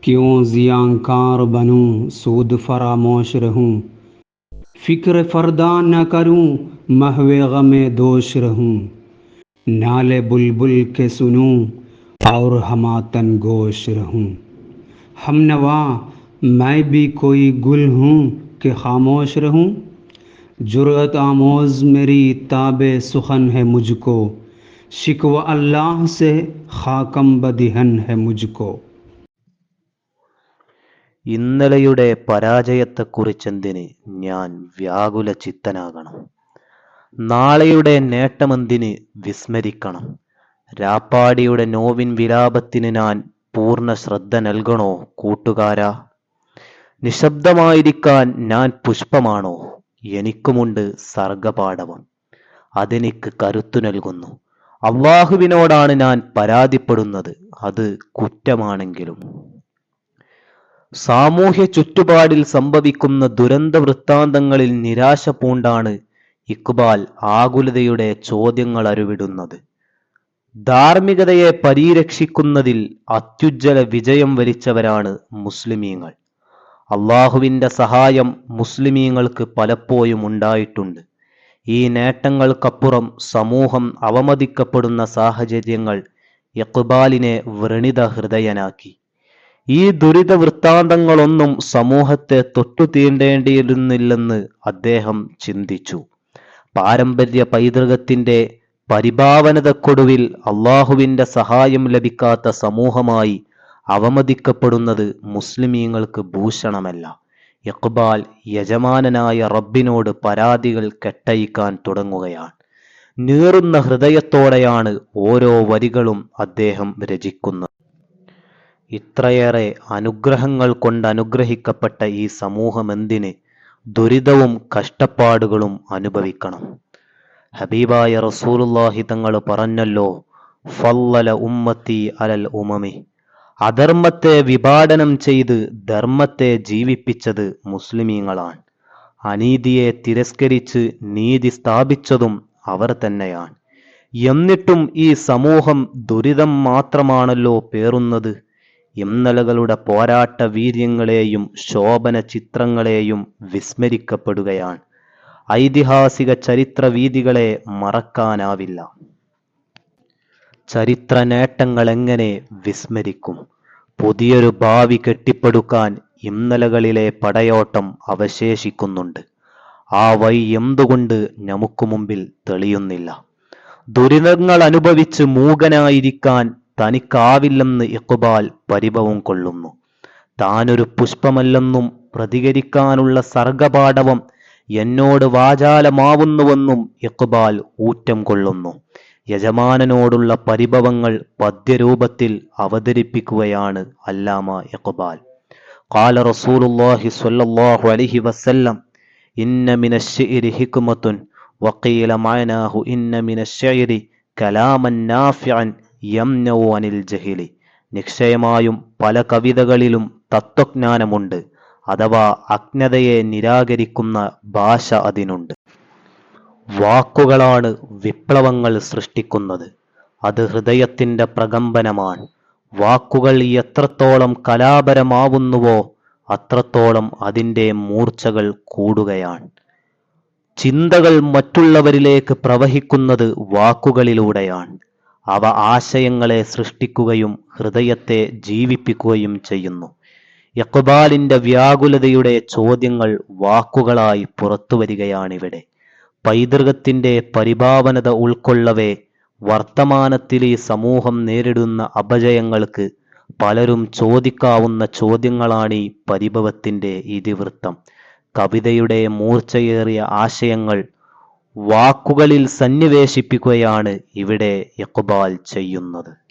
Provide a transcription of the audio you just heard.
کیوں زیانکار بنوں، سود فراموش رہوں؟ فکر فردا نہ کروں، محو غم دوش رہوں؟ نالے بلبل کے سنوں اور ہماتن گوش رہوں؟ ہم نوا، میں بھی کوئی گل ہوں کہ خاموش رہوں؟ جرت آموز میری تاب سخن ہے مجھ کو شکو اللہ سے خاکم بدہن ہے مجھ کو۔ ഇന്നലെയുടെ പരാജയത്തെക്കുറിച്ചെന്തിന് ഞാൻ വ്യാകുല ചിത്തനാകണം നാളെയുടെ നേട്ടമെന്തിന് വിസ്മരിക്കണം? രാപ്പാടിയുടെ നോവിൻ വിലാപത്തിന് ഞാൻ പൂർണ ശ്രദ്ധ നൽകണോ കൂട്ടുകാരാ? നിശബ്ദമായിരിക്കാൻ ഞാൻ പുഷ്പമാണോ? എനിക്കുമുണ്ട് സർഗപാഠവം. അതെനിക്ക് കരുത്തു നൽകുന്നു. അള്ളാഹുവിനോടാണ് ഞാൻ പരാതിപ്പെടുന്നത്. അത് കുറ്റമാണെങ്കിലും. സാമൂഹ്യ ചുറ്റുപാടിൽ സംഭവിക്കുന്ന ദുരന്ത വൃത്താന്തങ്ങളിൽ നിരാശ പൂണ്ടാണ് ഇക്ബാൽ ആകുലതയുടെ ചോദ്യങ്ങൾ അരുവിടുന്നത്. ധാർമ്മികതയെ പരിരക്ഷിക്കുന്നതിൽ അത്യുജ്വല വിജയം വരിച്ചവരാണ് മുസ്ലിമീങ്ങൾ. അള്ളാഹുവിന്റെ സഹായം മുസ്ലിമീങ്ങൾക്ക് പലപ്പോഴും ഉണ്ടായിട്ടുണ്ട്. ഈ നേട്ടങ്ങൾക്കപ്പുറം സമൂഹം അവമതിക്കപ്പെടുന്ന സാഹചര്യങ്ങൾ ഇക്ബാലിനെ വ്രണിത ഹൃദയനാക്കി. ഈ ദുരിത വൃത്താന്തങ്ങളൊന്നും സമൂഹത്തെ തൊട്ടു തീണ്ടേണ്ടിയിരുന്നില്ലെന്ന് അദ്ദേഹം ചിന്തിച്ചു. പാരമ്പര്യ പൈതൃകത്തിന്റെ പരിഭാവനതക്കൊടുവിൽ അള്ളാഹുവിന്റെ സഹായം ലഭിക്കാത്ത സമൂഹമായി അവമതിക്കപ്പെടുന്നത് മുസ്ലിമീങ്ങൾക്ക് ഭൂഷണമല്ല. ഇഖ്ബാൽ യജമാനനായ റബ്ബിനോട് പരാതികൾ കെട്ടയിക്കാൻ തുടങ്ങുകയാണ്. നീറുന്ന ഹൃദയത്തോടെയാണ് ഓരോ വരികളും അദ്ദേഹം രചിക്കുന്നത്. ഇത്രയേറെ അനുഗ്രഹങ്ങൾ കൊണ്ട് അനുഗ്രഹിക്കപ്പെട്ട ഈ സമൂഹം എന്തിന്? ദുരിതവും കഷ്ടപ്പാടുകളും അനുഭവിക്കണം. ഹബീബായ റസൂലുല്ലാഹി തങ്ങൾ പറഞ്ഞല്ലോ ഫല്ലല ഉമ്മത്തി അലൽ ഉമമി. അധർമ്മത്തെ വിഭാടനം ചെയ്ത് ധർമ്മത്തെ ജീവിപ്പിച്ചത് മുസ്ലിമീങ്ങളാണ്. അനീതിയെ തിരസ്കരിച്ച് നീതി സ്ഥാപിച്ചതും അവർ തന്നെയാണ്. എന്നിട്ടും ഈ സമൂഹം ദുരിതം മാത്രമാണല്ലോ പേറുന്നത്? ഇന്നലകളുടെ പോരാട്ട വീര്യങ്ങളെയും ശോഭന ചിത്രങ്ങളെയും വിസ്മരിക്കപ്പെടുകയാണ്. ഐതിഹാസിക ചരിത്ര വീതികളെ മറക്കാനാവില്ല. ചരിത്ര നേട്ടങ്ങൾ എങ്ങനെ വിസ്മരിക്കും? പുതിയൊരു ഭാവി കെട്ടിപ്പടുക്കാൻ ഇന്നലകളിലെ പടയോട്ടം അവശേഷിക്കുന്നുണ്ട്. ആ വൈ എന്തുകൊണ്ട് നമുക്ക് മുമ്പിൽ തെളിയുന്നില്ല? ദുരിതങ്ങൾ അനുഭവിച്ച് മൂകനായിരിക്കാൻ തനിക്കാവില്ലെന്ന് ഇഖ്ബാൽ പരിഭവം കൊള്ളുന്നു താനൊരു പുഷ്പമല്ലെന്നും പ്രതികരിക്കാനുള്ള സർഗപാടവം എന്നോട് വാചാലമാവുന്നുവെന്നും ഇഖ്ബാൽ ഊറ്റം കൊള്ളുന്നു യജമാനനോടുള്ള പരിഭവങ്ങൾ പദ്യരൂപത്തിൽ അവതരിപ്പിക്കുകയാണ് അല്ലാമ ഇഖ്ബാൽ قال رسول الله صلى الله عليه وسلم إن من الشعر حكمة وقيل معناه إن من الشعر كلاما نافعا യംനൌ അനിൽ ജഹിലി. നിശ്ചയമായും പല കവിതകളിലും തത്വജ്ഞാനമുണ്ട്. അഥവാ അജ്ഞതയെ നിരാകരിക്കുന്ന ഭാഷ അതിനുണ്ട്. വാക്കുകളാണ് വിപ്ലവങ്ങൾ സൃഷ്ടിക്കുന്നത്. അത് ഹൃദയത്തിന്റെ പ്രകമ്പനമാണ്. വാക്കുകൾ എത്രത്തോളം കലാപരമാവുന്നുവോ അത്രത്തോളം അതിന്റെ മൂർച്ചകൾ കൂടുകയാണ്. ചിന്തകൾ മറ്റുള്ളവരിലേക്ക് പ്രവഹിക്കുന്നത് വാക്കുകളിലൂടെയാണ്. അവ ആശയങ്ങളെ സൃഷ്ടിക്കുകയും ഹൃദയത്തെ ജീവിപ്പിക്കുകയും ചെയ്യുന്നു. യക്കുബാലിന്റെ വ്യാകുലതയുടെ ചോദ്യങ്ങൾ വാക്കുകളായി പുറത്തു വരികയാണിവിടെ. പൈതൃകത്തിന്റെ പരിഭാവനത ഉൾക്കൊള്ളവേ വർത്തമാനത്തിൽ ഈ സമൂഹം നേരിടുന്ന അപജയങ്ങൾക്ക് പലരും ചോദിക്കാവുന്ന ചോദ്യങ്ങളാണ് ഈ പരിഭവത്തിന്റെ ഇതിവൃത്തം. കവിതയുടെ മൂർച്ചയേറിയ ആശയങ്ങൾ വാക്കുകളിൽ സന്നിവേശിപ്പിക്കുകയാണ് ഇവിടെ ഇഖ്ബാൽ ചെയ്യുന്നത്.